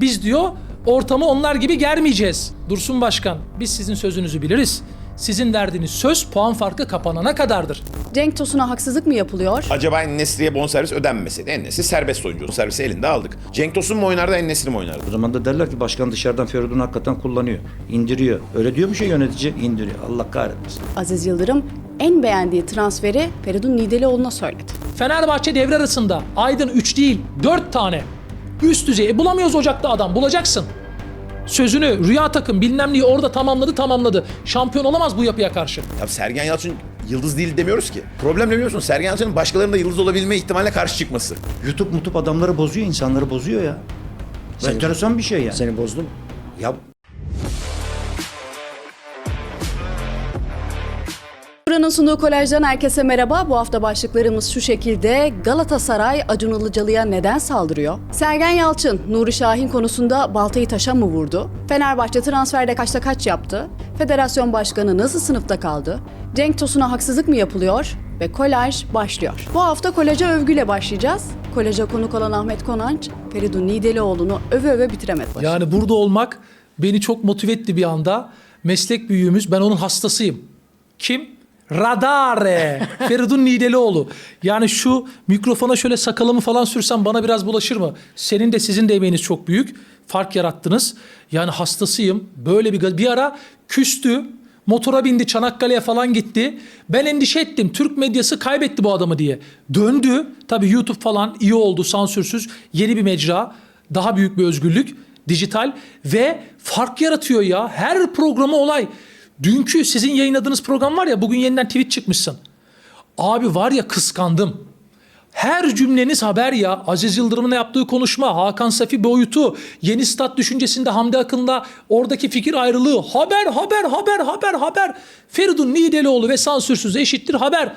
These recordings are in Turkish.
Biz diyor ortamı onlar gibi germeyeceğiz. Dursun Başkan biz sizin sözünüzü biliriz. Sizin verdiğiniz söz puan farkı kapanana kadardır. Cenk Tosun'a haksızlık mı yapılıyor? Acaba Ennesri'ye bonservis ödenmeseydi. Ennesri serbest oyuncu. Servisi elinde aldık. Cenk Tosun mu oynardı Ennesri mi oynardı? O zaman da derler ki başkan dışarıdan Feridun'u hakikaten kullanıyor. indiriyor. Öyle diyor mu şey yönetici? İndiriyor. Allah kahretmesin. Aziz Yıldırım en beğendiği transferi Feridun Nidelioğlu'na söyledi. Fenerbahçe devre arasında Aydın 3 değil 4 tane üst düzey. E, bulamıyoruz Ocak'ta adam bulacaksın. Sözünü rüya takım bilmem neyi orada tamamladı tamamladı. Şampiyon olamaz bu yapıya karşı. Ya Sergen Yalçın yıldız değil demiyoruz ki. Problem ne biliyor musun? Sergen Yalçın'ın başkalarının da yıldız olabilme ihtimaline karşı çıkması. YouTube mutup adamları bozuyor, insanları bozuyor ya. Enteresan bir şey ya. Seni bozdu mu? Ya Buranın sunduğu kolajdan herkese merhaba. Bu hafta başlıklarımız şu şekilde. Galatasaray Acun Ilıcalı'ya neden saldırıyor? Sergen Yalçın, Nuri Şahin konusunda baltayı taşa mı vurdu? Fenerbahçe transferde kaçta kaç yaptı? Federasyon başkanı nasıl sınıfta kaldı? Cenk Tosun'a haksızlık mı yapılıyor? Ve kolaj başlıyor. Bu hafta kolaja övgüyle başlayacağız. Kolaja konuk olan Ahmet Konanç, Feridun Nidelioğlu'nu öve öve bitiremedi. Yani burada olmak beni çok motive etti bir anda. Meslek büyüğümüz ben onun hastasıyım. Kim? Radare. Feridun Nidelioğlu. Yani şu mikrofona şöyle sakalımı falan sürsem bana biraz bulaşır mı? Senin de sizin de emeğiniz çok büyük. Fark yarattınız. Yani hastasıyım. Böyle bir bir ara küstü. Motora bindi Çanakkale'ye falan gitti. Ben endişe ettim. Türk medyası kaybetti bu adamı diye. Döndü. Tabii YouTube falan iyi oldu sansürsüz. Yeni bir mecra. Daha büyük bir özgürlük. Dijital. Ve fark yaratıyor ya. Her programı olay. Dünkü sizin yayınladığınız program var ya bugün yeniden tweet çıkmışsın. Abi var ya kıskandım. Her cümleniz haber ya. Aziz Yıldırım'ın yaptığı konuşma, Hakan Safi boyutu, yeni stat düşüncesinde Hamdi Akın'la oradaki fikir ayrılığı. Haber, haber, haber, haber, haber. Feridun Nidelioğlu ve sansürsüz eşittir haber.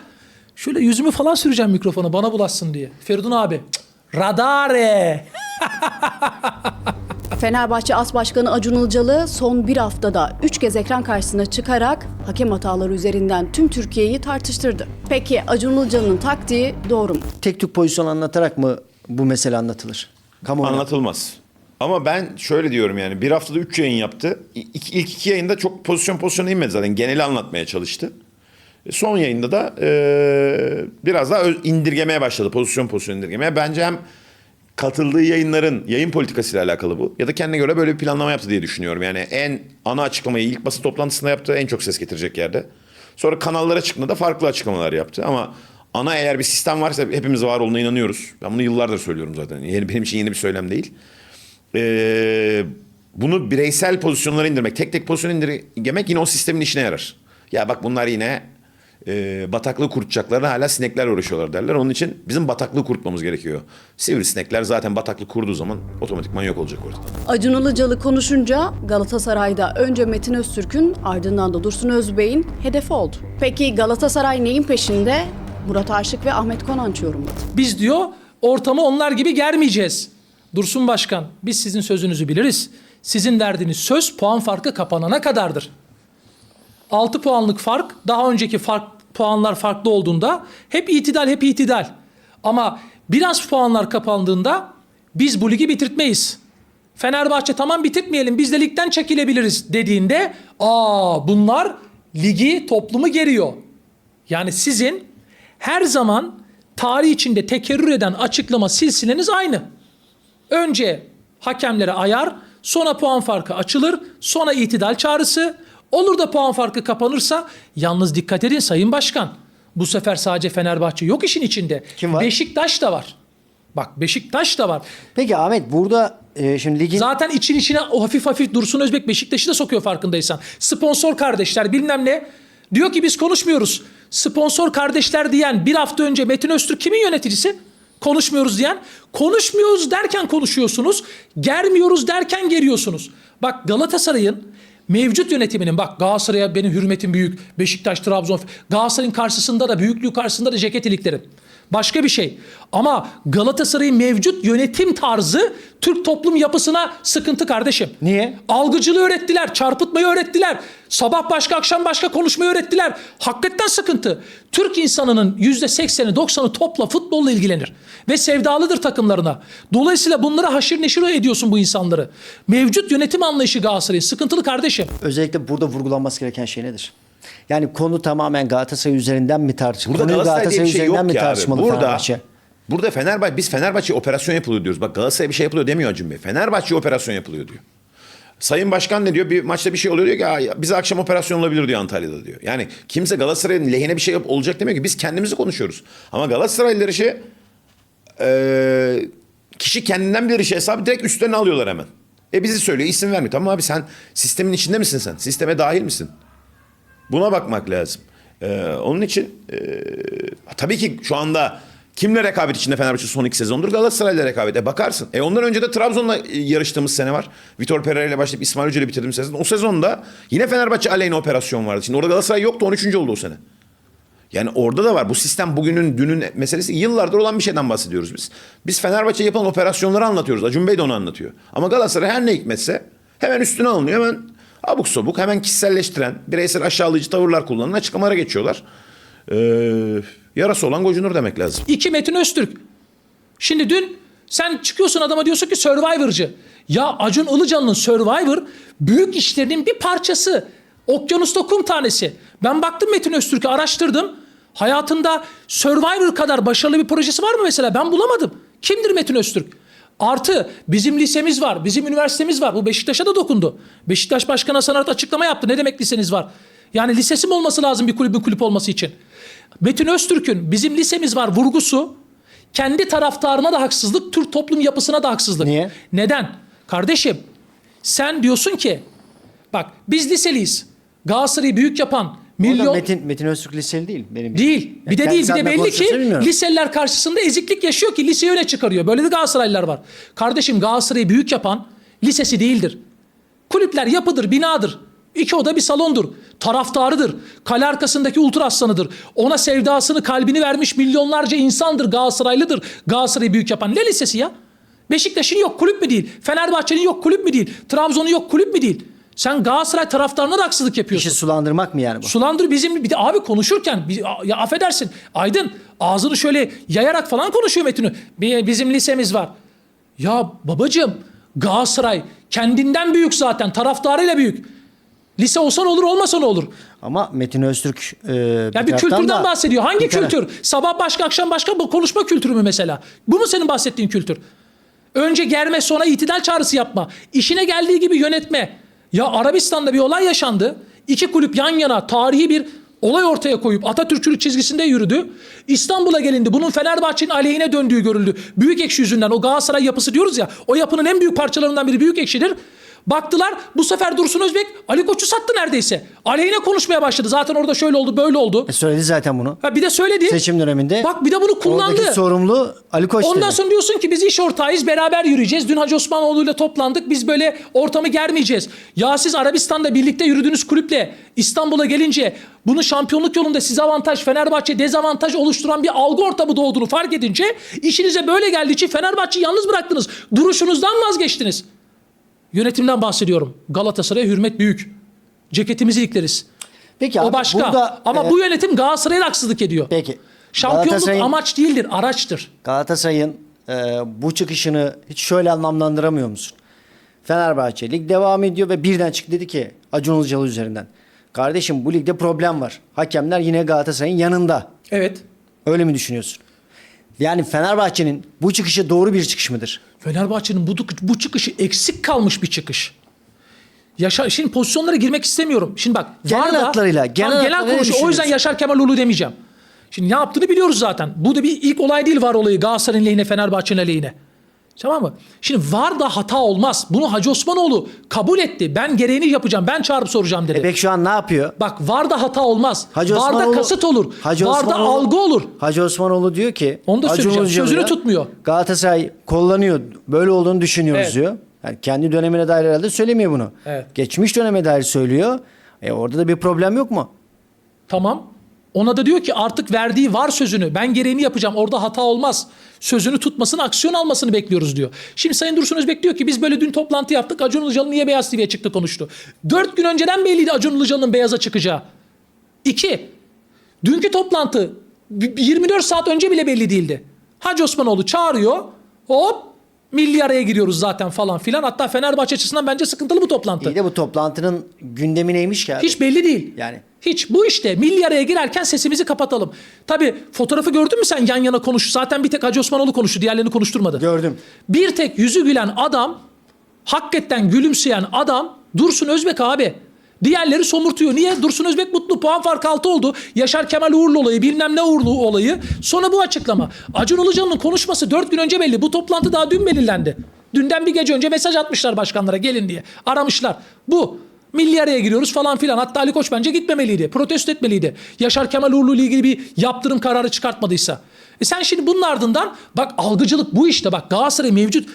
Şöyle yüzümü falan süreceğim mikrofona bana bulaşsın diye. Feridun abi. cık, Radare. Fenerbahçe As Başkanı Acun Ilıcalı son bir haftada 3 kez ekran karşısına çıkarak hakem hataları üzerinden tüm Türkiye'yi tartıştırdı. Peki Acun Ilıcalı'nın taktiği doğru mu? Tek tük pozisyon anlatarak mı bu mesele anlatılır? Kamuoyuna. Anlatılmaz. Ama ben şöyle diyorum yani bir haftada 3 yayın yaptı. İlk, ilk iki yayında çok pozisyon pozisyona inmedi zaten. Geneli anlatmaya çalıştı. E, Son yayında da e, biraz daha indirgemeye başladı. Pozisyon pozisyon indirgemeye. Bence hem katıldığı yayınların yayın politikasıyla alakalı bu. Ya da kendine göre böyle bir planlama yaptı diye düşünüyorum. Yani en ana açıklamayı ilk basın toplantısında yaptı. En çok ses getirecek yerde. Sonra kanallara çıktığında da farklı açıklamalar yaptı. Ama ana eğer bir sistem varsa hepimiz var olduğuna inanıyoruz. Ben bunu yıllardır söylüyorum zaten. Yeni, benim için yeni bir söylem değil. Ee, bunu bireysel pozisyonlara indirmek, tek tek pozisyon indirgemek yine o sistemin işine yarar. Ya bak bunlar yine e, bataklığı kurutacaklarına hala sinekler uğraşıyorlar derler. Onun için bizim bataklığı kurutmamız gerekiyor. Sivrisinekler zaten bataklık kurduğu zaman otomatikman yok olacak ortada. Acun Ilıcalı konuşunca Galatasaray'da önce Metin Öztürk'ün ardından da Dursun Özbey'in hedefi oldu. Peki Galatasaray neyin peşinde? Murat Aşık ve Ahmet Konanç yorumladı. Biz diyor ortamı onlar gibi germeyeceğiz. Dursun Başkan biz sizin sözünüzü biliriz. Sizin verdiğiniz söz puan farkı kapanana kadardır. 6 puanlık fark daha önceki fark puanlar farklı olduğunda hep itidal hep itidal. Ama biraz puanlar kapandığında biz bu ligi bitirtmeyiz. Fenerbahçe tamam bitirtmeyelim biz de ligden çekilebiliriz dediğinde aa bunlar ligi toplumu geriyor. Yani sizin her zaman tarih içinde tekerrür eden açıklama silsileniz aynı. Önce hakemlere ayar, sonra puan farkı açılır, sonra itidal çağrısı. Olur da puan farkı kapanırsa yalnız dikkat edin Sayın Başkan. Bu sefer sadece Fenerbahçe yok işin içinde. Kim var? Beşiktaş da var. Bak Beşiktaş da var. Peki Ahmet burada e, şimdi ligin Zaten için içine o hafif hafif Dursun Özbek Beşiktaş'ı da sokuyor farkındaysan. Sponsor kardeşler bilmem ne. Diyor ki biz konuşmuyoruz. Sponsor kardeşler diyen bir hafta önce Metin Öztürk kimin yöneticisi? Konuşmuyoruz diyen. Konuşmuyoruz derken konuşuyorsunuz. Germiyoruz derken geriyorsunuz. Bak Galatasaray'ın mevcut yönetiminin bak Galatasaray'a benim hürmetim büyük. Beşiktaş, Trabzon. Galatasaray'ın karşısında da büyüklüğü karşısında da ceket iliklerim. Başka bir şey. Ama Galatasaray'ın mevcut yönetim tarzı Türk toplum yapısına sıkıntı kardeşim. Niye? Algıcılığı öğrettiler, çarpıtmayı öğrettiler. Sabah başka, akşam başka konuşmayı öğrettiler. Hakikaten sıkıntı. Türk insanının %80'i 90'ı topla futbolla ilgilenir. Ve sevdalıdır takımlarına. Dolayısıyla bunlara haşir neşir ediyorsun bu insanları. Mevcut yönetim anlayışı Galatasaray'ın sıkıntılı kardeşim. Özellikle burada vurgulanması gereken şey nedir? Yani konu tamamen Galatasaray üzerinden mi tartışılır? Burada Konuyu Galatasaray diye bir şey üzerinden yok mi ki abi. tartışmalı Burada, Fenerbahçe? burada Fenerbahçe, biz Fenerbahçe operasyon yapılıyor diyoruz. Bak Galatasaray bir şey yapılıyor demiyor Acun Bey. Fenerbahçe operasyon yapılıyor diyor. Sayın Başkan ne diyor? Bir maçta bir şey oluyor diyor ki "Aa, ya bize akşam operasyon olabilir diyor Antalya'da diyor. Yani kimse Galatasaray'ın lehine bir şey yap- olacak demiyor ki. Biz kendimizi konuşuyoruz. Ama Galatasaraylılar işi e, kişi kendinden bilir işi hesabı direkt üstlerine alıyorlar hemen. E bizi söylüyor isim vermiyor. Tamam abi sen sistemin içinde misin sen? Sisteme dahil misin? Buna bakmak lazım. Ee, onun için e, tabii ki şu anda kimle rekabet içinde Fenerbahçe son iki sezondur? Galatasaray'la rekabet. E bakarsın. E ondan önce de Trabzon'la e, yarıştığımız sene var. Vitor Pereira ile başlayıp İsmail Hoca ile bitirdiğimiz sezon. O sezonda yine Fenerbahçe aleyhine operasyon vardı. Şimdi orada Galatasaray yoktu 13. oldu o sene. Yani orada da var. Bu sistem bugünün, dünün meselesi yıllardır olan bir şeyden bahsediyoruz biz. Biz Fenerbahçe yapılan operasyonları anlatıyoruz. Acun Bey de onu anlatıyor. Ama Galatasaray her ne hikmetse hemen üstüne alınıyor. Hemen abuk sabuk, hemen kişiselleştiren, bireysel aşağılayıcı tavırlar kullanan açıklamalara geçiyorlar. Ee, yarası olan gocunur demek lazım. İki Metin Öztürk. Şimdi dün sen çıkıyorsun adama diyorsun ki Survivor'cı. Ya Acun Ilıcalı'nın Survivor büyük işlerinin bir parçası. Okyanusta kum tanesi. Ben baktım Metin Öztürk'ü araştırdım. Hayatında Survivor kadar başarılı bir projesi var mı mesela? Ben bulamadım. Kimdir Metin Öztürk? Artı bizim lisemiz var, bizim üniversitemiz var. Bu Beşiktaş'a da dokundu. Beşiktaş Başkanı Hasan Arat açıklama yaptı. Ne demek liseniz var? Yani lisesi mi olması lazım bir kulübün kulüp olması için? Metin Öztürk'ün bizim lisemiz var vurgusu kendi taraftarına da haksızlık, Türk toplum yapısına da haksızlık. Niye? Neden? Kardeşim sen diyorsun ki bak biz liseliyiz. Galatasaray'ı büyük yapan Milyon... Metin, Metin Öztürk liseli değil. Benim değil. Bir de değil. Bir de belli ki bilmiyorum. liseliler karşısında eziklik yaşıyor ki liseyi öne çıkarıyor. Böyle de Galatasaraylılar var. Kardeşim Galatasaray'ı büyük yapan lisesi değildir. Kulüpler yapıdır, binadır. İki oda bir salondur. Taraftarıdır. Kale arkasındaki ultra aslanıdır. Ona sevdasını, kalbini vermiş milyonlarca insandır. Galatasaraylıdır. Galatasaray'ı büyük yapan. Ne lisesi ya? Beşiktaş'ın yok kulüp mü değil? Fenerbahçe'nin yok kulüp mü değil? Trabzon'un yok kulüp mü değil? Sen Galatasaray taraftarına da haksızlık yapıyorsun. İşi sulandırmak mı yani bu? Sulandır bizim bir de abi konuşurken bir- ya affedersin Aydın ağzını şöyle yayarak falan konuşuyor Metin'i. Bir- Bizim lisemiz var. Ya babacığım Galatasaray kendinden büyük zaten taraftarıyla büyük. Lise olsa ne olur olmasa ne olur? Ama Metin Öztürk e, Ya bir kültürden da- bahsediyor. Hangi bir kültür? Sabah başka akşam başka bu konuşma kültürü mü mesela? Bu mu senin bahsettiğin kültür? Önce germe sonra itidal çağrısı yapma. İşine geldiği gibi yönetme. Ya Arabistan'da bir olay yaşandı. İki kulüp yan yana tarihi bir olay ortaya koyup Atatürkçülük çizgisinde yürüdü. İstanbul'a gelindi. Bunun Fenerbahçe'nin aleyhine döndüğü görüldü. Büyük ekşi yüzünden o Galatasaray yapısı diyoruz ya. O yapının en büyük parçalarından biri büyük ekşidir. Baktılar bu sefer Dursun Özbek Ali Koç'u sattı neredeyse. Aleyhine konuşmaya başladı. Zaten orada şöyle oldu böyle oldu. E, söyledi zaten bunu. Ha bir de söyledi. Seçim döneminde. Bak bir de bunu kullandı. Oradaki sorumlu Ali Koç Ondan dedi. sonra diyorsun ki biz iş ortağıyız beraber yürüyeceğiz. Dün Hacı Osmanoğlu ile toplandık. Biz böyle ortamı germeyeceğiz. Ya siz Arabistan'da birlikte yürüdüğünüz kulüple İstanbul'a gelince bunun şampiyonluk yolunda size avantaj, Fenerbahçe dezavantaj oluşturan bir algı ortamı doğduğunu fark edince işinize böyle geldiği için Fenerbahçe'yi yalnız bıraktınız. Duruşunuzdan vazgeçtiniz. Yönetimden bahsediyorum. Galatasaray'a hürmet büyük. Ceketimizi ilikleriz. Peki o abi başka. burada, Ama e, bu yönetim Galatasaray'a haksızlık ediyor. Peki. Şampiyonluk amaç değildir, araçtır. Galatasaray'ın e, bu çıkışını hiç şöyle anlamlandıramıyor musun? Fenerbahçe lig devam ediyor ve birden çıktı dedi ki Acun Ilıcalı üzerinden. Kardeşim bu ligde problem var. Hakemler yine Galatasaray'ın yanında. Evet. Öyle mi düşünüyorsun? Yani Fenerbahçe'nin bu çıkışı doğru bir çıkış mıdır? Fenerbahçe'nin bu, bu çıkışı eksik kalmış bir çıkış. Yaşar, şimdi pozisyonlara girmek istemiyorum. Şimdi bak. Genel VAR da- hatlarıyla, genel Tamam, genel konuşuyor. O yüzden. Yaşar Kemal Ulu demeyeceğim. Şimdi ne yaptığını biliyoruz zaten. Bu da bir ilk olay değil var olayı Galatasaray'ın lehine Fenerbahçe'nin aleyhine. Tamam mı? Şimdi var da hata olmaz. Bunu Hacı Osmanoğlu kabul etti. Ben gereğini yapacağım. Ben çağırıp soracağım dedi. E peki şu an ne yapıyor? Bak var da hata olmaz. Hacı var da kasıt olur. Hacı var da algı olur. Hacı Osmanoğlu diyor ki Onu da söyleyeceğim. Sözünü tutmuyor. Galatasaray kullanıyor. Böyle olduğunu düşünüyoruz Evet. diyor. Yani kendi dönemine dair herhalde söylemiyor bunu. Evet. Geçmiş döneme dair söylüyor. E orada da bir problem yok mu? Tamam. Ona da diyor ki artık verdiği var sözünü ben gereğini yapacağım orada hata olmaz. Sözünü tutmasını aksiyon almasını bekliyoruz diyor. Şimdi Sayın Dursun Özbek diyor ki biz böyle dün toplantı yaptık Acun Ilıcalı niye Beyaz TV'ye çıktı konuştu. Dört gün önceden belliydi Acun Ilıcalı'nın beyaza çıkacağı. İki, dünkü toplantı 24 saat önce bile belli değildi. Hacı Osmanoğlu çağırıyor. Hop milli araya giriyoruz zaten falan filan. Hatta Fenerbahçe açısından bence sıkıntılı bu toplantı. İyi de bu toplantının gündemi neymiş ki abi? Hiç belli değil. Yani. Hiç. Bu işte milli araya girerken sesimizi kapatalım. Tabii fotoğrafı gördün mü sen yan yana konuş. Zaten bir tek Hacı Osmanoğlu konuştu. Diğerlerini konuşturmadı. Gördüm. Bir tek yüzü gülen adam, hakikaten gülümseyen adam Dursun Özbek abi. Diğerleri somurtuyor. Niye? Dursun Özbek mutlu. Puan farkı altı oldu. Yaşar Kemal Uğurlu olayı, bilmem ne Uğurlu olayı. Sonra bu açıklama. Acun Ilıcalı'nın konuşması dört gün önce belli. Bu toplantı daha dün belirlendi. Dünden bir gece önce mesaj atmışlar başkanlara gelin diye. Aramışlar. Bu. Milli araya giriyoruz falan filan. Hatta Ali Koç bence gitmemeliydi. Protesto etmeliydi. Yaşar Kemal Uğurlu ile ilgili bir yaptırım kararı çıkartmadıysa. E sen şimdi bunun ardından bak algıcılık bu işte bak Galatasaray mevcut.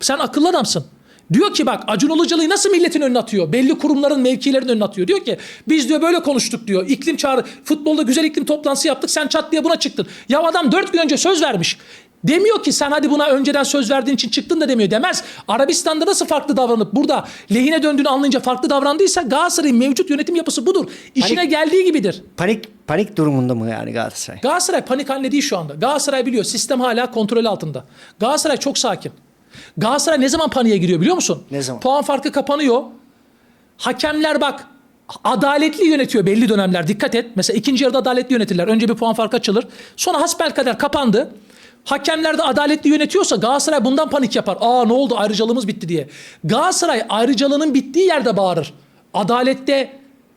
Sen akıllı adamsın. Diyor ki bak Acun Ilıcalı'yı nasıl milletin önüne atıyor? Belli kurumların mevkilerin önüne atıyor. Diyor ki biz diyor böyle konuştuk diyor. İklim çağrı futbolda güzel iklim toplantısı yaptık sen çat diye buna çıktın. Ya adam dört gün önce söz vermiş. Demiyor ki sen hadi buna önceden söz verdiğin için çıktın da demiyor demez. Arabistan'da nasıl farklı davranıp burada lehine döndüğünü anlayınca farklı davrandıysa Galatasaray'ın mevcut yönetim yapısı budur. İşine geldiği gibidir. Panik panik durumunda mı yani Galatasaray? Galatasaray panik halinde değil şu anda. Galatasaray biliyor sistem hala kontrol altında. Galatasaray çok sakin. Galatasaray ne zaman paniğe giriyor biliyor musun? Ne zaman? Puan farkı kapanıyor. Hakemler bak adaletli yönetiyor belli dönemler. Dikkat et. Mesela ikinci yarıda adaletli yönetirler. Önce bir puan farkı açılır. Sonra hasbelkader kapandı. Hakemler de adaletli yönetiyorsa Galatasaray bundan panik yapar. Aa ne oldu ayrıcalığımız bitti diye. Galatasaray ayrıcalığının bittiği yerde bağırır. Adalette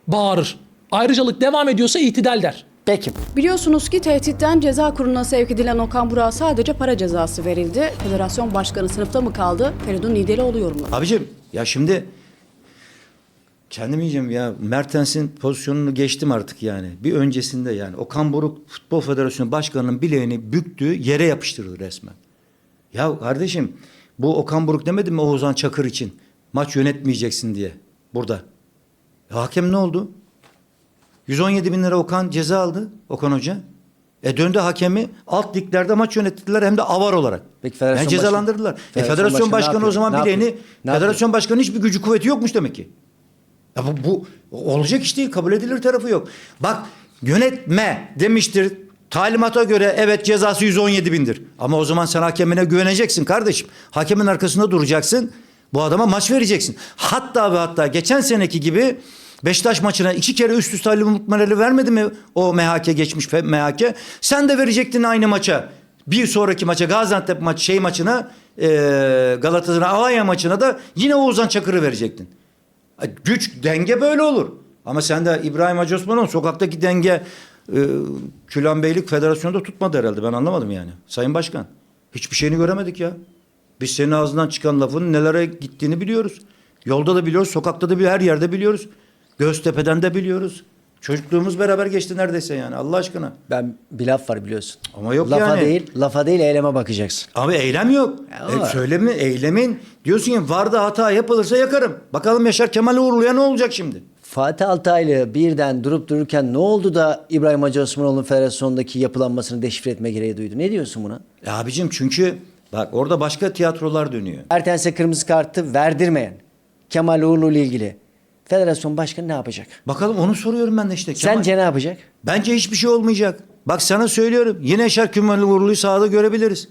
bağırır. Ayrıcalık devam ediyorsa itidal der. Peki. Biliyorsunuz ki tehditten ceza kuruluna sevk edilen Okan Burak'a sadece para cezası verildi. Federasyon başkanı sınıfta mı kaldı? Feridun Nidelioğlu yorumladı. Abicim ya şimdi kendim yiyeceğim ya Mertens'in pozisyonunu geçtim artık yani. Bir öncesinde yani Okan Buruk Futbol Federasyonu Başkanı'nın bileğini büktü yere yapıştırdı resmen. Ya kardeşim bu Okan Buruk demedi mi Oğuzhan Çakır için maç yönetmeyeceksin diye burada. Ya hakem ne oldu? 117 bin lira Okan ceza aldı Okan Hoca. E döndü hakemi alt liglerde maç yönettiler hem de avar olarak. Peki federasyon yani başkanı- cezalandırdılar. federasyon e federasyon başkanı başkanı o zaman yapıyor? Ne bileğini yapıyor? Ne federasyon başkanı hiçbir gücü kuvveti yokmuş demek ki. Ya bu, bu olacak iş değil kabul edilir tarafı yok. Bak yönetme demiştir talimata göre evet cezası 117 bindir. Ama o zaman sen hakemine güveneceksin kardeşim. Hakemin arkasında duracaksın. Bu adama maç vereceksin. Hatta ve hatta geçen seneki gibi Beşiktaş maçına iki kere üst üste Ali Umut Meral'i vermedi mi o MHK geçmiş MHK? Sen de verecektin aynı maça. Bir sonraki maça Gaziantep maç şey maçına e, Galatasaray Alanya maçına da yine Oğuzhan Çakır'ı verecektin. Güç denge böyle olur. Ama sen de İbrahim Hacı Osman'ın sokaktaki denge e, Külan Beylik Federasyonu'nda tutmadı herhalde. Ben anlamadım yani. Sayın Başkan. Hiçbir şeyini göremedik ya. Biz senin ağzından çıkan lafın nelere gittiğini biliyoruz. Yolda da biliyoruz, sokakta da bir her yerde biliyoruz. Göztepe'den de biliyoruz. Çocukluğumuz beraber geçti neredeyse yani Allah aşkına. Ben bir laf var biliyorsun. Ama yok lafa yani. değil, lafa değil eyleme bakacaksın. Abi eylem yok. Ya E, söylemi, eylemin diyorsun ki vardı hata yapılırsa yakarım. Bakalım Yaşar Kemal Uğurlu'ya ne olacak şimdi? Fatih Altaylı birden durup dururken ne oldu da İbrahim Hacı Osmanoğlu'nun federasyondaki yapılanmasını deşifre etme gereği duydu? Ne diyorsun buna? E abicim çünkü bak orada başka tiyatrolar dönüyor. Ertens'e kırmızı kartı verdirmeyen Kemal Uğurlu ile ilgili federasyon başkanı ne yapacak? Bakalım onu soruyorum ben de işte. Kemal. Sence ne yapacak? Bence hiçbir şey olmayacak. Bak sana söylüyorum. Yine Yaşar Kemal Uğurlu'yu sahada görebiliriz.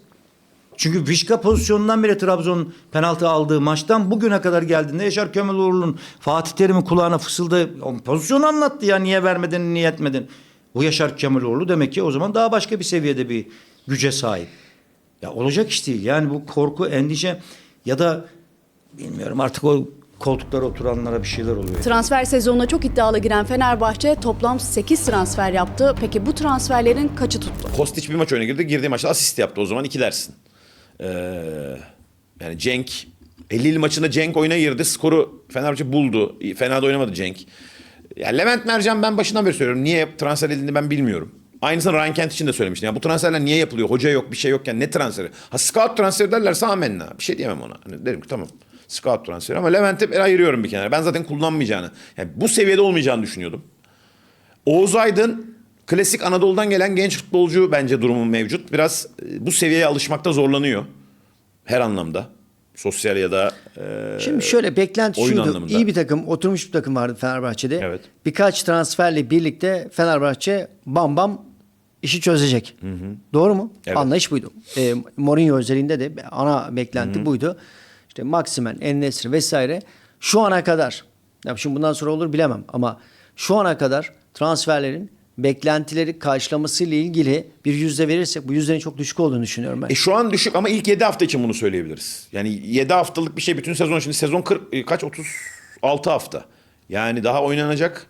Çünkü Vişka pozisyonundan beri Trabzon penaltı aldığı maçtan bugüne kadar geldiğinde Yaşar Kemal Uğurlu'nun Fatih Terim'in kulağına fısıldı. Pozisyonu anlattı ya niye vermedin niye etmedin. Bu Yaşar Kemal Uğurlu demek ki o zaman daha başka bir seviyede bir güce sahip. Ya olacak iş değil. Yani bu korku, endişe ya da bilmiyorum artık o koltuklara oturanlara bir şeyler oluyor. Transfer sezonuna çok iddialı giren Fenerbahçe toplam 8 transfer yaptı. Peki bu transferlerin kaçı tuttu? Kostiç bir maç oyuna girdi. Girdiği maçta asist yaptı. O zaman iki dersin. Ee, yani Cenk 50 maçında Cenk oyuna girdi. Skoru Fenerbahçe buldu. Fena da oynamadı Cenk. Yani Levent Mercan ben başından beri söylüyorum. Niye transfer edildiğini ben bilmiyorum. Aynısını Ryan Kent için de söylemiştim. Ya bu transferler niye yapılıyor? Hoca yok, bir şey yokken ne transferi? Ha scout transferi derlerse amenna. Bir şey diyemem ona. Hani derim ki tamam. Scout transferi ama Levent'i ben ayırıyorum bir kenara. Ben zaten kullanmayacağını. Yani bu seviyede olmayacağını düşünüyordum. Oğuz Aydın klasik Anadolu'dan gelen genç futbolcu bence durumu mevcut. Biraz e, bu seviyeye alışmakta zorlanıyor. Her anlamda. Sosyal ya da e, Şimdi şöyle beklenti oyun şuydu. anlamında. İyi bir takım, oturmuş bir takım vardı Fenerbahçe'de. Evet. Birkaç transferle birlikte Fenerbahçe bam işi çözecek. Doğru mu? Evet. Anlayış buydu. E, Mourinho özelinde de ana beklenti buydu. İşte Maximen, En-Nesyri vesaire şu ana kadar ya şimdi bundan sonra olur bilemem ama şu ana kadar transferlerin beklentileri karşılamasıyla ilgili bir yüzde verirsek bu yüzdenin çok düşük olduğunu düşünüyorum ben. E şu an düşük ama ilk 7 hafta için bunu söyleyebiliriz. Yani 7 haftalık bir şey bütün sezon şimdi sezon 40 e, kaç 36 hafta. Yani daha oynanacak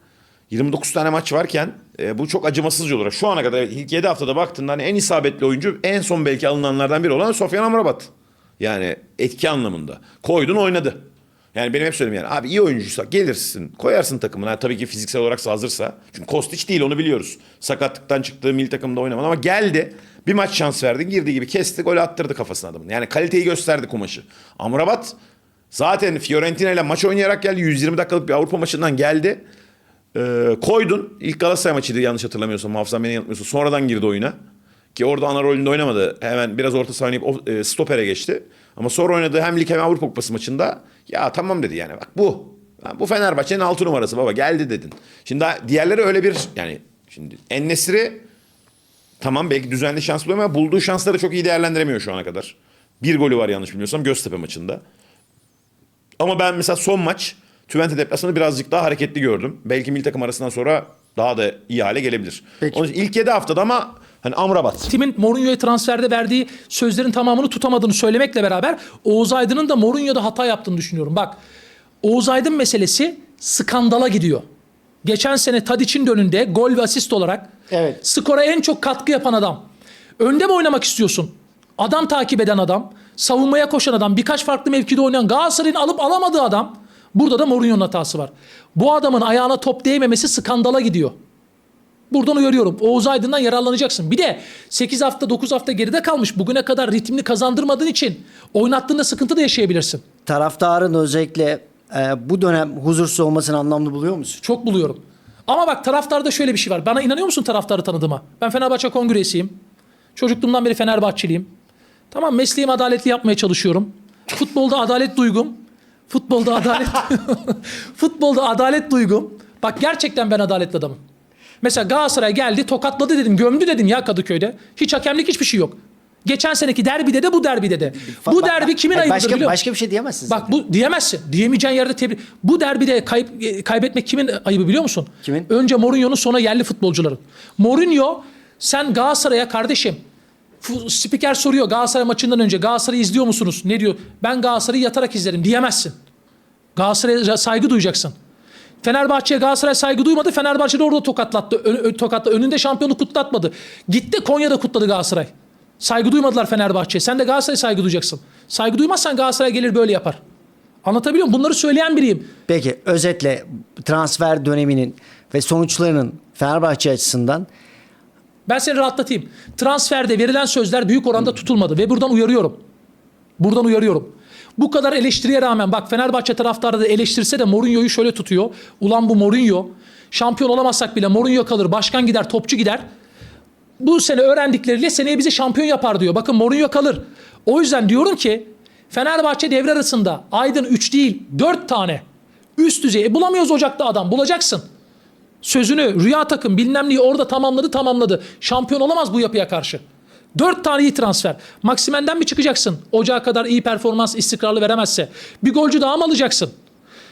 29 tane maç varken e, bu çok acımasızca olarak şu ana kadar ilk 7 haftada baktığında hani en isabetli oyuncu en son belki alınanlardan biri olan Sofyan Amrabat. Yani etki anlamında. Koydun oynadı. Yani benim hep söylediğim yani abi iyi oyuncuysa gelirsin koyarsın takımına. Ha, tabii ki fiziksel olarak hazırsa. Çünkü Kostić değil onu biliyoruz. Sakatlıktan çıktığı milli takımda oynamadı ama geldi. Bir maç şans verdi. Girdiği gibi kesti gol attırdı kafasına adamın. Yani kaliteyi gösterdi kumaşı. Amrabat zaten Fiorentina ile maç oynayarak geldi. 120 dakikalık bir Avrupa maçından geldi. Ee, koydun. İlk Galatasaray maçıydı yanlış hatırlamıyorsam. Hafızam beni yanıltmıyorsa. Sonradan girdi oyuna. Ki orada ana rolünde oynamadı. Hemen biraz orta o- e, stopere geçti. Ama sonra oynadığı hem lig hem Avrupa Kupası maçında ya tamam dedi yani bak bu. Bu Fenerbahçe'nin altı numarası baba geldi dedin. Şimdi diğerleri öyle bir yani şimdi Ennesri tamam belki düzenli şans buluyor ama bulduğu şansları çok iyi değerlendiremiyor şu ana kadar. Bir golü var yanlış bilmiyorsam Göztepe maçında. Ama ben mesela son maç Twente deplasmanı birazcık daha hareketli gördüm. Belki milli takım arasından sonra daha da iyi hale gelebilir. Peki. Onun için ilk 7 haftada ama hani Amrabat. Tim'in Mourinho'ya transferde verdiği sözlerin tamamını tutamadığını söylemekle beraber Oğuz Aydın'ın da Mourinho'da hata yaptığını düşünüyorum. Bak Oğuz Aydın meselesi skandala gidiyor. Geçen sene Tadiç'in de önünde gol ve asist olarak Evet. skora en çok katkı yapan adam. Önde mi oynamak istiyorsun? Adam takip eden adam, savunmaya koşan adam, birkaç farklı mevkide oynayan Galatasaray'ın alıp alamadığı adam. Burada da Mourinho'nun hatası var. Bu adamın ayağına top değmemesi skandala gidiyor. Buradan uyarıyorum. Oğuz Aydın'dan yararlanacaksın. Bir de 8 hafta 9 hafta geride kalmış. Bugüne kadar ritmini kazandırmadığın için oynattığında sıkıntı da yaşayabilirsin. Taraftarın özellikle e, bu dönem huzursuz olmasını anlamlı buluyor musun? Çok buluyorum. Ama bak taraftarda şöyle bir şey var. Bana inanıyor musun taraftarı tanıdığıma? Ben Fenerbahçe kongresiyim. Çocukluğumdan beri Fenerbahçeliyim. Tamam mesleğimi adaletli yapmaya çalışıyorum. Futbolda adalet duygum. Futbolda adalet Futbolda adalet duygum. Bak gerçekten ben adaletli adamım. Mesela Galatasaray geldi tokatladı dedim gömdü dedim ya Kadıköy'de. Hiç hakemlik hiçbir şey yok. Geçen seneki derbide de bu derbide de. Bu Bak- derbi kimin bak- ayıbıdır başka, biliyor musun? Başka bir şey diyemezsin. Bak bu diyemezsin. Diyemeyeceğin yerde tebrik. Bu derbide kayıp, e, kaybetmek kimin ayıbı biliyor musun? Kimin? Önce Mourinho'nun sonra yerli futbolcuların. Mourinho sen Galatasaray'a kardeşim spiker soruyor Galatasaray maçından önce Galatasaray'ı izliyor musunuz? Ne diyor? Ben Galatasaray'ı yatarak izlerim diyemezsin. Galatasaray'a saygı duyacaksın. Fenerbahçe'ye Galatasaray saygı duymadı. Fenerbahçe de orada tokatlattı. Ö- tokatla. Önünde şampiyonu kutlatmadı. Gitti Konya'da kutladı Galatasaray. Saygı duymadılar Fenerbahçe'ye. Sen de Galatasaray'a saygı duyacaksın. Saygı duymazsan Galatasaray gelir böyle yapar. Anlatabiliyor muyum? Bunları söyleyen biriyim. Peki özetle transfer döneminin ve sonuçlarının Fenerbahçe açısından Ben seni rahatlatayım. Transferde verilen sözler büyük oranda tutulmadı ve buradan uyarıyorum. Buradan uyarıyorum. Bu kadar eleştiriye rağmen bak Fenerbahçe taraftarı da eleştirse de Mourinho'yu şöyle tutuyor. Ulan bu Mourinho. Şampiyon olamazsak bile Mourinho kalır, başkan gider, topçu gider. Bu sene öğrendikleriyle seneye bizi şampiyon yapar diyor. Bakın Mourinho kalır. O yüzden diyorum ki Fenerbahçe devre arasında Aydın 3 değil 4 tane üst düzey. E, bulamıyoruz Ocak'ta adam bulacaksın. Sözünü rüya takım bilmem neyi orada tamamladı tamamladı. Şampiyon olamaz bu yapıya karşı. Dört tane iyi transfer. Maksimen'den mi çıkacaksın? Ocağa kadar iyi performans istikrarlı veremezse. Bir golcü daha mı alacaksın?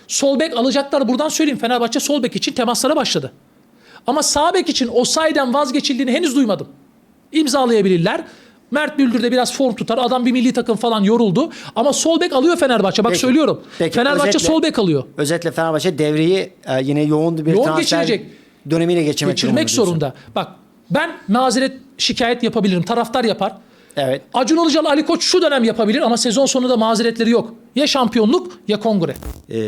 Sol bek alacaklar buradan söyleyeyim. Fenerbahçe sol bek için temaslara başladı. Ama sağ bek için Osayi'den vazgeçildiğini henüz duymadım. İmzalayabilirler. Mert Büldür de biraz form tutar. Adam bir milli takım falan yoruldu. Ama sol bek alıyor Fenerbahçe. Bak Peki. söylüyorum. Peki, Fenerbahçe özetle- sol bek alıyor. özetle Fenerbahçe devreyi e, yine yoğun bir Yoğun transfer geçirecek. dönemiyle geçirmek, Geçirmek zorunda. Bak ben mazeret şikayet yapabilirim. Taraftar yapar. Evet. Acun Ilıcalı Ali Koç şu dönem yapabilir ama sezon sonunda mazeretleri yok. Ya şampiyonluk ya kongre. e,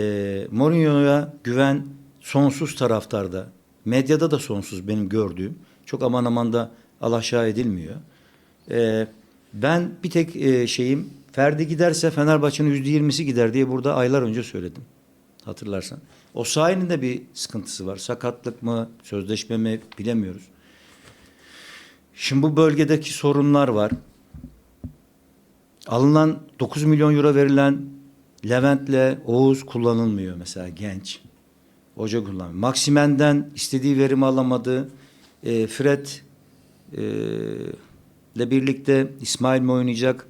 Mourinho'ya güven sonsuz taraftarda. Medyada da sonsuz benim gördüğüm. Çok aman aman da alaşağı edilmiyor. E, ben bir tek e, şeyim Ferdi giderse Fenerbahçe'nin yüzde yirmisi gider diye burada aylar önce söyledim. Hatırlarsan. O sahinin de bir sıkıntısı var. Sakatlık mı, sözleşme mi bilemiyoruz. Şimdi bu bölgedeki sorunlar var. Alınan 9 milyon euro verilen Levent'le Oğuz kullanılmıyor mesela genç. Hoca kullanmıyor. Maksimen'den istediği verimi alamadı. E, Fred e, ile birlikte İsmail mi oynayacak?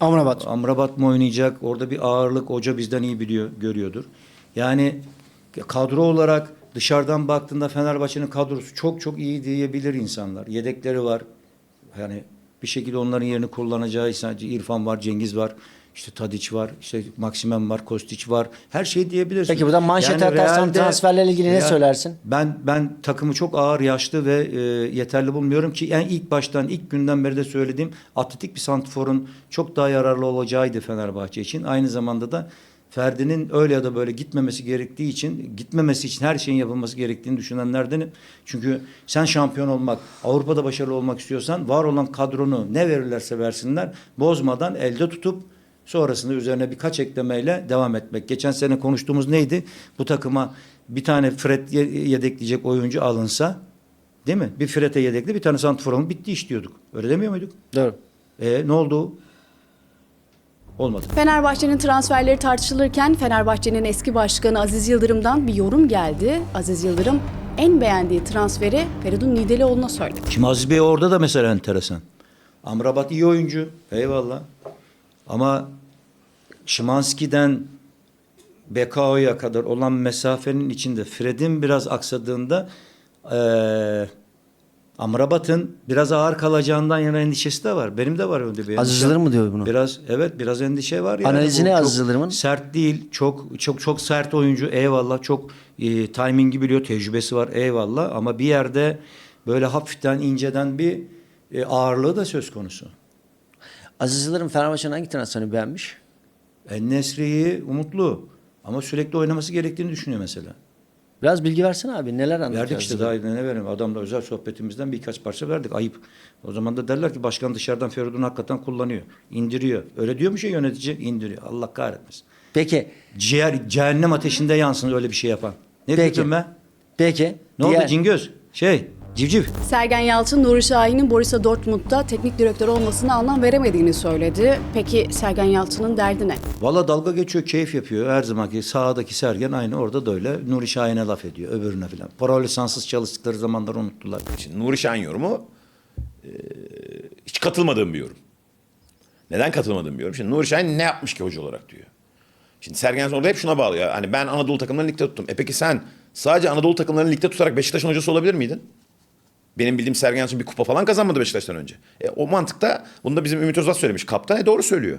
Amrabat. Amrabat mı oynayacak? Orada bir ağırlık hoca bizden iyi biliyor, görüyordur. Yani kadro olarak dışarıdan baktığında Fenerbahçe'nin kadrosu çok çok iyi diyebilir insanlar. Yedekleri var. Yani bir şekilde onların yerini kullanacağı sadece İrfan var, Cengiz var. işte Tadiç var, işte Maksimen var, Kostiç var. Her şey diyebilirsin. Peki buradan manşete atarsan realde- transferlerle ilgili ne söylersin? Ben ben takımı çok ağır, yaşlı ve e, yeterli bulmuyorum ki yani ilk baştan ilk günden beri de söylediğim atletik bir santrforun çok daha yararlı olacağıydı Fenerbahçe için. Aynı zamanda da Ferdi'nin öyle ya da böyle gitmemesi gerektiği için, gitmemesi için her şeyin yapılması gerektiğini düşünenlerdenim. Çünkü sen şampiyon olmak, Avrupa'da başarılı olmak istiyorsan var olan kadronu ne verirlerse versinler bozmadan elde tutup Sonrasında üzerine birkaç eklemeyle devam etmek. Geçen sene konuştuğumuz neydi? Bu takıma bir tane Fred ye- yedekleyecek oyuncu alınsa değil mi? Bir Fred'e yedekli bir tane santrfor alın bitti iş diyorduk. Öyle demiyor muyduk? Doğru. E ne oldu? Olmadı. Fenerbahçe'nin transferleri tartışılırken Fenerbahçe'nin eski başkanı Aziz Yıldırım'dan bir yorum geldi. Aziz Yıldırım en beğendiği transferi Feridun Nidelioğlu'na söyledi. Şimdi Aziz Bey orada da mesela enteresan. Amrabat iyi oyuncu. Eyvallah. Ama Şimanski'den Bekao'ya kadar olan mesafenin içinde Fred'in biraz aksadığında eee Amrabat'ın biraz ağır kalacağından yana endişesi de var. Benim de var öyle bir Aziz. Yıldırım mı diyor bunu? Biraz evet biraz endişe var yani. Analizi ne Aziz Yıldırım'ın? Sert değil. Çok çok çok sert oyuncu. Eyvallah. Çok e, timingi biliyor. Tecrübesi var. Eyvallah. Ama bir yerde böyle hafiften inceden bir e, ağırlığı da söz konusu. Aziz Yıldırım Fenerbahçe'nin hangi transferini beğenmiş? En-Nesyri'yi umutlu. Ama sürekli oynaması gerektiğini düşünüyor mesela. Biraz bilgi versene abi. Neler anlatıyor Verdik işte daha ne verelim. Adamla özel sohbetimizden birkaç parça verdik. Ayıp. O zaman da derler ki başkan dışarıdan Feridun'u hakikaten kullanıyor. indiriyor. Öyle diyor mu şey yönetici? İndiriyor. Allah kahretmesin. Peki. Ciğer, cehennem ateşinde yansın öyle bir şey yapan. Ne Peki. diyorsun be? Peki. Ne diğer- oldu Cingöz? Şey, civciv. Sergen Yalçın, Nuri Şahin'in Borussia Dortmund'da teknik direktör olmasına anlam veremediğini söyledi. Peki Sergen Yalçın'ın derdi ne? Valla dalga geçiyor, keyif yapıyor. Her zamanki sahadaki Sergen aynı orada da öyle. Nuri Şahin'e laf ediyor, öbürüne filan. Para lisanssız çalıştıkları zamanları unuttular. Şimdi Nuri Şahin yorumu e, hiç katılmadığım bir yorum. Neden katılmadığım bir yorum? Şimdi Nuri Şahin ne yapmış ki hoca olarak diyor. Şimdi Sergen orada hep şuna bağlıyor. Hani ben Anadolu takımlarını ligde tuttum. E peki sen sadece Anadolu takımlarını ligde tutarak Beşiktaş'ın hocası olabilir miydin? Benim bildiğim Sergen Yalçın bir kupa falan kazanmadı Beşiktaş'tan önce. E, o mantıkta bunu da bizim Ümit Özat söylemiş. Kaptan e, doğru söylüyor.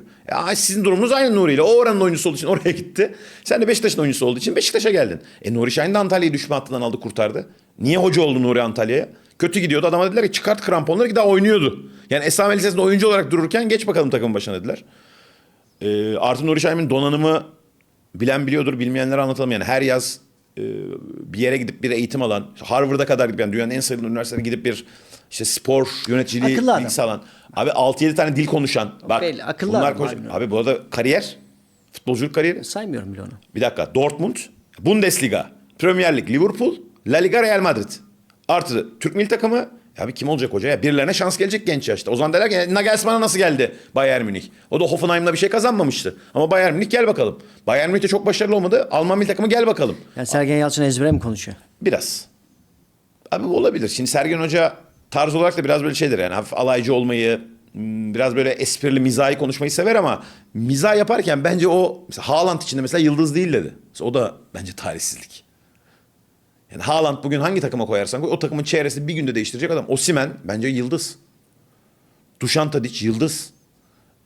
E, sizin durumunuz aynı Nuri ile. O oranın oyuncusu olduğu için oraya gitti. Sen de Beşiktaş'ın oyuncusu olduğu için Beşiktaş'a geldin. E Nuri Şahin de Antalya'yı düşme hattından aldı kurtardı. Niye hoca oldu Nuri Antalya'ya? Kötü gidiyordu. Adama dediler ki çıkart kramponları ki daha oynuyordu. Yani Esame Lisesi'nde oyuncu olarak dururken geç bakalım takımın başına dediler. E, artı Nuri Şahin'in donanımı bilen biliyordur, bilmeyenlere anlatalım. Yani her yaz bir yere gidip bir eğitim alan, Harvard'a kadar gidip yani dünyanın en sayılı üniversitelerine gidip bir işte spor yöneticiliği Akıllı bilgisi alan. Abi 6-7 tane dil konuşan. Bak belli, akıllı bunlar adam konuş- harbiden. Abi bu arada kariyer, futbolculuk kariyeri. Saymıyorum bile onu. Bir dakika. Dortmund, Bundesliga, Premier Lig, Liverpool, La Liga, Real Madrid. Artı Türk milli takımı. Abi kim olacak hoca ya? Birilerine şans gelecek genç yaşta. O zaman derler ki Nagelsmann'a nasıl geldi Bayern Münih? O da Hoffenheim'la bir şey kazanmamıştı. Ama Bayern Münih gel bakalım. Bayern Münih de çok başarılı olmadı. Alman milli takımı gel bakalım. Yani Sergen Yalçın ezbere mi konuşuyor? Biraz. Abi bu olabilir. Şimdi Sergen Hoca tarz olarak da biraz böyle şeydir yani hafif alaycı olmayı, hmm, biraz böyle esprili mizahi konuşmayı sever ama mizah yaparken bence o mesela Haaland içinde mesela yıldız değil dedi. Mesela o da bence tarihsizlik. Yani Haaland bugün hangi takıma koyarsan koy o takımın çevresini bir günde değiştirecek adam. Osimen bence yıldız. Dušan Tadić yıldız.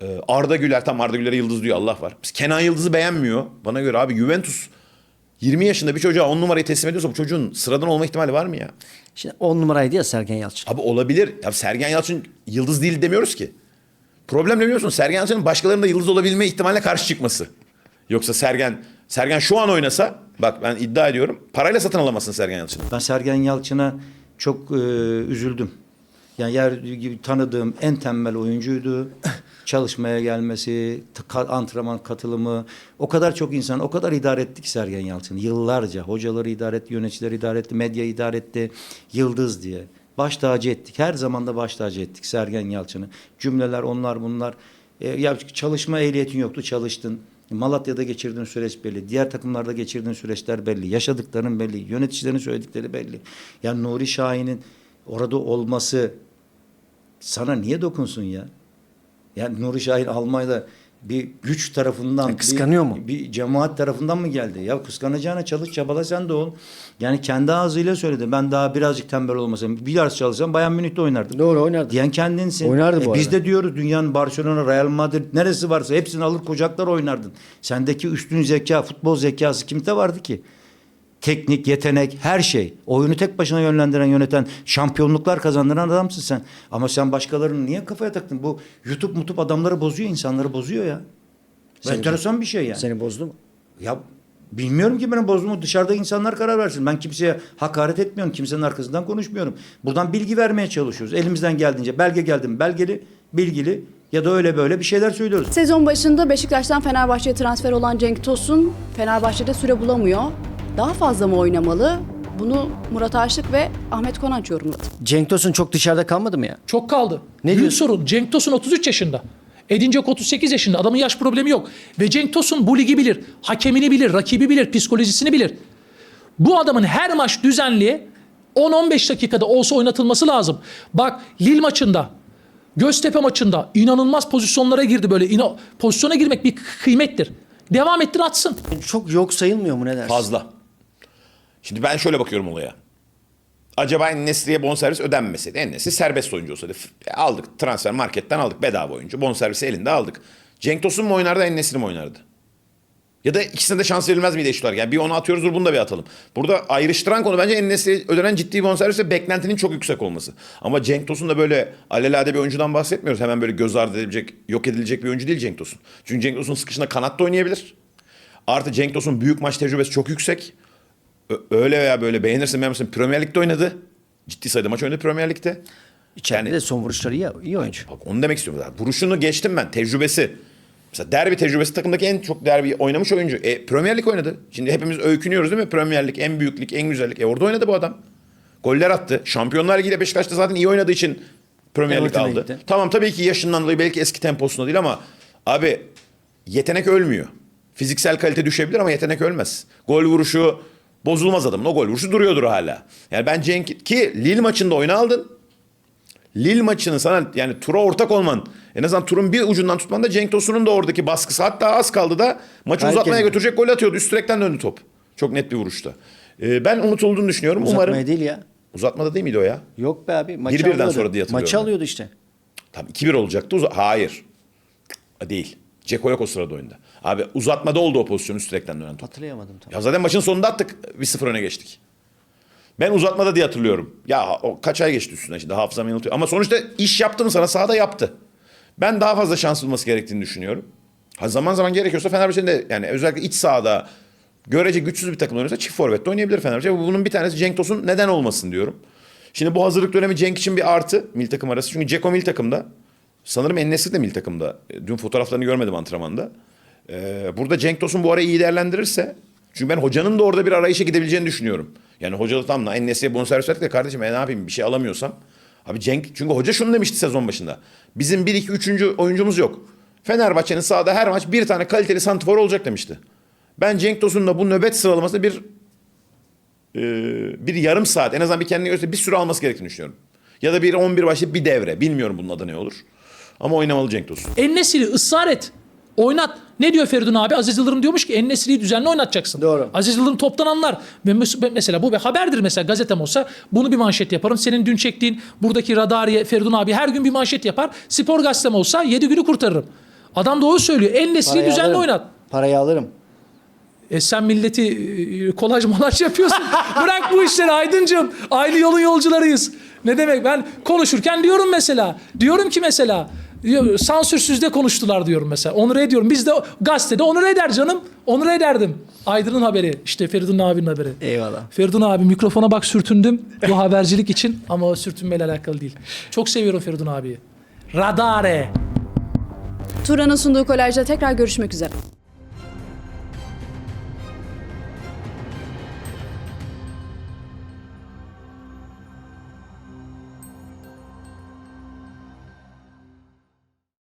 Ee, Arda Güler tam Arda Güler'e yıldız diyor Allah var. Biz Kenan Yıldız'ı beğenmiyor. Bana göre abi Juventus 20 yaşında bir çocuğa 10 numarayı teslim ediyorsa bu çocuğun sıradan olma ihtimali var mı ya? Şimdi 10 numaraydı ya Sergen Yalçın. Abi olabilir. Ya Sergen Yalçın yıldız değil demiyoruz ki. Problem ne biliyor musun? Sergen Yalçın'ın başkalarının da yıldız olabilme ihtimaline karşı çıkması. Yoksa Sergen Sergen şu an oynasa bak ben iddia ediyorum parayla satın alamazsın Sergen Yalçın'ı. Ben Sergen Yalçın'a çok e, üzüldüm. Yani yer gibi tanıdığım en tembel oyuncuydu. Çalışmaya gelmesi, antrenman katılımı, o kadar çok insan, o kadar idare etti ki Sergen Yalçın. Yıllarca hocaları idare etti, yöneticileri idare etti, medya idare etti, yıldız diye. baş tacı ettik. Her zaman da baş tacı ettik Sergen Yalçın'ı. Cümleler onlar bunlar. E, ya çalışma ehliyetin yoktu çalıştın. Malatya'da geçirdiğin süreç belli. Diğer takımlarda geçirdiğin süreçler belli. Yaşadıkların belli. Yöneticilerin söyledikleri belli. Yani Nuri Şahin'in orada olması sana niye dokunsun ya? Yani Nuri Şahin Almanya'da bir güç tarafından, Ya kıskanıyor bir, mu? bir cemaat tarafından mı geldi? Ya kıskanacağına çalış çabala sen de ol. Yani kendi ağzıyla söyledi. Ben daha birazcık tembel olmasam, bir ders çalışsam Bayern Münih'te oynardım. Doğru oynardı. Diyen kendinsin. Oynardı bu E, Biz de diyoruz dünyanın Barcelona, Real Madrid neresi varsa hepsini alır kucaklar oynardın. Sendeki üstün zeka, futbol zekası kimde vardı ki? Teknik, yetenek, her şey. Oyunu tek başına yönlendiren, yöneten, şampiyonluklar kazandıran adamsın sen. Ama sen başkalarını niye kafaya taktın? Bu YouTube mutup adamları bozuyor, insanları bozuyor ya. Seni- Enteresan bir şey yani. Seni bozdu mu? Ya bilmiyorum ki benim bozduğumu dışarıda insanlar karar versin. Ben kimseye hakaret etmiyorum. Kimsenin arkasından konuşmuyorum. Buradan bilgi vermeye çalışıyoruz. Elimizden geldiğince belge geldim belgeli, bilgili ya da öyle böyle bir şeyler söylüyoruz. Sezon başında Beşiktaş'tan Fenerbahçe'ye transfer olan Cenk Tosun Fenerbahçe'de süre bulamıyor. Daha fazla mı oynamalı? Bunu Murat Aşık ve Ahmet Konanç yorumladı. Cenk Tosun çok dışarıda kalmadı mı ya? Çok kaldı. Ne Büyük diyorsun? sorun. Cenk Tosun 33 yaşında. Edin Dzeko 38 yaşında. Adamın yaş problemi yok. Ve Cenk Tosun bu ligi bilir. Hakemini bilir, rakibi bilir, psikolojisini bilir. Bu adamın her maç düzenli 10-15 dakikada olsa oynatılması lazım. Bak Lille maçında, Göztepe maçında inanılmaz pozisyonlara girdi böyle. İna- pozisyona girmek bir kıymettir. Devam ettir atsın. Çok yok sayılmıyor mu ne dersin? Fazla. Şimdi ben şöyle bakıyorum olaya. Acaba Nesri'ye bonservis ödenmeseydi. Enesri serbest oyuncu olsaydı. F- Aldık transfer marketten aldık bedava oyuncu. Bonservisi elinde aldık. Cenk Tosun mu oynardı Enesri mi oynardı? Ya da ikisine de şans verilmez miydi eşit olarak? Yani bir onu atıyoruz dur bunu da bir atalım. Burada ayrıştıran konu bence Enesri'ye ödenen ciddi bonservis ve beklentinin çok yüksek olması. Ama Cenk Tosun da böyle alelade bir oyuncudan bahsetmiyoruz. Hemen böyle göz ardı edilecek, yok edilecek bir oyuncu değil Cenk Tosun. Çünkü Cenk Tosun sıkışında kanatta oynayabilir. Artı Cenk Tosun büyük maç tecrübesi çok yüksek. Öyle veya böyle beğenirsin beğenmezsin Premier Lig'de oynadı. Ciddi sayıda maç oynadı Premier Lig'de. İçeride Yani- de son vuruşları iyi, iyi oyuncu. Bak onu demek istiyorum. zaten. Vuruşunu geçtim ben. Tecrübesi. Mesela derbi tecrübesi takımdaki en çok derbi oynamış oyuncu. E, Premier Lig oynadı. Şimdi hepimiz öykünüyoruz değil mi? Premier Lig en büyük lig, en güzel lig. E orada oynadı bu adam. Goller attı. Şampiyonlar Ligi'de Beşiktaş'ta zaten iyi oynadığı için Premier Lig aldı. gitti. Tamam tabii ki yaşından dolayı belki eski temposunda değil ama abi yetenek ölmüyor. Fiziksel kalite düşebilir ama yetenek ölmez. Gol vuruşu bozulmaz adamın. O gol vuruşu duruyordur hala. Yani ben Cenk ki Lille maçında oyuna aldın. Lille maçını sana yani tura ortak olman en azından turun bir ucundan tutman da Cenk Tosun'un da oradaki baskısı hatta az kaldı da maçı Herkes- uzatmaya götürecek gol atıyordu. Üst direkten döndü top. Çok net bir vuruşta. Ee, ben unutulduğunu düşünüyorum. Uzatmaya Umarım değil ya. uzatmada değil miydi o ya? Yok be abi. Maçı 1-1'den alıyordu. sonra diye hatırlıyorum Maçı ben. alıyordu işte. Tam 2-1 olacaktı. Uza- Hayır. Değil. Ceko yok o sırada oyunda. Abi uzatmada oldu o pozisyon üst direkten dönen top. Hatırlayamadım tam. Ya zaten maçın sonunda attık. 1-0 öne geçtik. Ben uzatmada diye hatırlıyorum. Ya o kaç ay geçti üstüne şimdi hafızam yanıltıyor. Ama sonuçta iş yaptı mı sana sahada yaptı. Ben daha fazla şans bulması gerektiğini düşünüyorum. Ha zaman zaman gerekiyorsa Fenerbahçe'nin de yani özellikle iç sahada görece güçsüz bir takım oynuyorsa çift forvette oynayabilir Fenerbahçe. Bunun bir tanesi Cenk Tosun neden olmasın diyorum. Şimdi bu hazırlık dönemi Cenk için bir artı milli takım arası. Çünkü Ceko milli takımda. Sanırım Enes'i de milli takımda. Dün fotoğraflarını görmedim antrenmanda. Ee, burada Cenk Tosun bu arayı iyi değerlendirirse çünkü ben hocanın da orada bir arayışa gidebileceğini düşünüyorum. Yani hoca da tam da Enes'e bonservis verdik de kardeşim e ne yapayım bir şey alamıyorsam. Abi Cenk çünkü hoca şunu demişti sezon başında. Bizim 1 2 3. oyuncumuz yok. Fenerbahçe'nin sahada her maç bir tane kaliteli santifor olacak demişti. Ben Cenk Tosun'la bu nöbet sıralamasında bir e, bir yarım saat en azından bir kendine göre bir süre alması gerektiğini düşünüyorum. Ya da bir 11 başlayıp bir devre. Bilmiyorum bunun adı ne olur. Ama oynamalı Cenk Tosun. Ennesiri ısrar et. Oynat. Ne diyor Feridun abi? Aziz Yıldırım diyormuş ki Ennesiri'yi düzenli oynatacaksın. Doğru. Aziz Yıldırım toptan anlar. Ve mesela bu bir haberdir mesela gazetem olsa bunu bir manşet yaparım. Senin dün çektiğin buradaki Radariye Feridun abi her gün bir manşet yapar. Spor gazetem olsa 7 günü kurtarırım. Adam doğru söylüyor. Ennesiri'yi düzenli alırım. oynat. Parayı alırım. E sen milleti e, kolaj molaj yapıyorsun. Bırak bu işleri Aydıncığım. Aynı yolun yolcularıyız. Ne demek ben konuşurken diyorum mesela. Diyorum ki mesela diyor, sansürsüzde konuştular diyorum mesela. Onur ediyorum. Biz de gazetede onur eder canım. Onur ederdim. Aydın'ın haberi. İşte Feridun abinin haberi. Eyvallah. Feridun abi mikrofona bak sürtündüm bu habercilik için ama o sürtünmeyle alakalı değil. Çok seviyorum Feridun abiyi. Radare. Turan'ın sunduğu kolajda tekrar görüşmek üzere.